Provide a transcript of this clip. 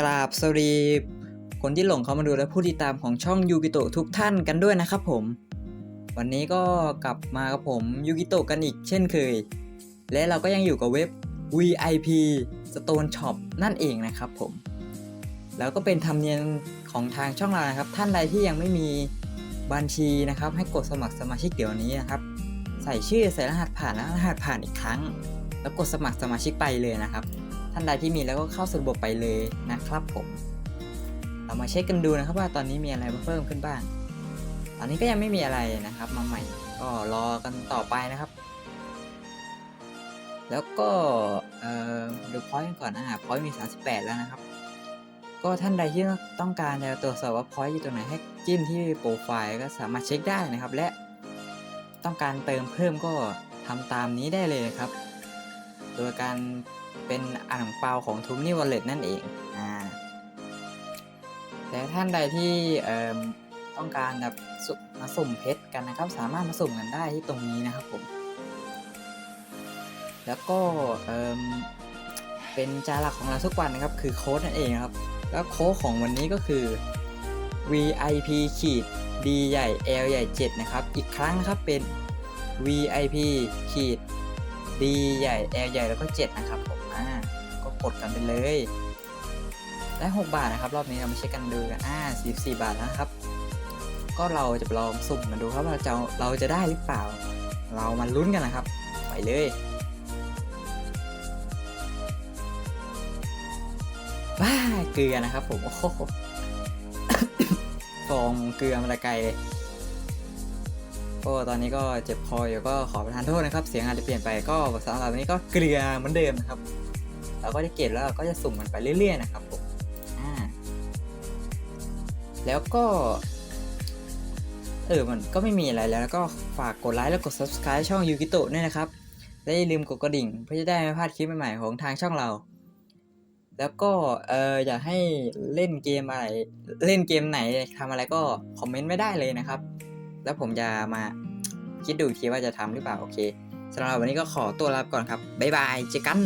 กราบสวัสดีคนที่หลงเข้ามาดูและผู้ติดตามของช่องยูกิโตะทุกท่านกันด้วยนะครับผม วันนี้ก็กลับมากับผมยูกิโตะกันอีกเช่นเคย และเราก็ยังอยู่กับเว็บ VIP Stone Shop นั่นเองนะครับผม แล้วก็เป็นธรรมเนียมของทางช่องเรานะครับ ท่านใดที่ยังไม่มีบัญชีนะครับ ให้กดสมัครสมาชิกเดี๋ยวนี้นะครับ ใส่ชื่อใส่รหัสผ่านและรหัสผ่านอีกครั้ง แล้วกดสมัครสมาชิกไปเลยนะครับ ท่านใดที่มีแล้วก็เข้าสู่ระบบไปเลยนะครับผม เรามาเช็คกันดูนะครับว่าตอนนี้มีอะไรมาเพิ่มขึ้นบ้าง ตอนนี้ก็ยังไม่มีอะไรนะครับ มาใหม่ก็รอกันต่อไปนะครับ แล้วก็เอ่อดูพอยต์ก่อนนะฮะพอยต์มี 38 แล้วนะครับ ก็ท่านใดที่ต้องการจะตรวจสอบว่าพอยต์อยู่ตรงไหนให้จิ้มที่โปรไฟล์ก็สามารถเช็คได้นะครับและต้องการเติมเพิ่มก็ทำตามนี้ได้เลยครับ โดยการ เป็นอ่างเปาของทุมนี่วอลเล็ตนั่นเองอ่าและท่านใดที่ต้องการแบบมาสุ่มเพชรกันนะครับ สามารถมาสุ่มกันได้ที่ตรงนี้นะครับผม แล้วก็เเป็นจาหลักของเราทุกวันนะครับ คือโค้ดนั่นเองครับ แล้วโค้ดของวันนี้ก็คือ VIP ขีด D ใหญ่ L ใหญ่ 7 นะครับ อีกครั้งนะครับเป็น VIP ขีด D ใหญ่ L ใหญ่แล้วก็ 7 นะครับผม อ่าก็กดกันไปเลย ได้ 6 บาทนะครับ รอบนี้เรามาเช็คกันดูกันอ่า44 บาทแล้วนะครับ ก็เราจะลองสุ่มกันดูครับว่าเราจะเราจะได้หรือเปล่า เรามาลุ้นกันนะครับ ไปเลยว้าเกลือนะครับ ผมโอ้โหฟองเกลือมาไกลเลยก็ตอนนี้ก็เจ็บคออยู่ก็ขอประทานโทษนะครับ เสียงอาจจะเปลี่ยนไปก็สำหรับวันนี้ก็เกลือเหมือนเดิมนะครับ เราก็จะเก็บแล้วเราก็จะสุ่มมันไปเรื่อย ๆ นะครับผมแล้วก็ เออ มันก็ไม่มีอะไรแล้วแล้วก็ฝากกดไลค์แล้วกด subscribe ช่องยูกิโตะด้วยนะครับ และอย่าลืมกดกระดิ่ง เพื่อจะได้ไม่พลาดคลิปใหม่ๆของทางช่องเรา แล้วก็ เอออยากให้เล่นเกมอะไร เล่นเกมไหนทำอะไรก็คอมเมนต์ไม่ได้เลยนะครับ แล้วผมจะมาคิดดูทีว่าจะทำหรือเปล่า โอเคสำหรับวันนี้ก็ขอตัวลาไปก่อนครับ บ๊ายบาย เจอกัน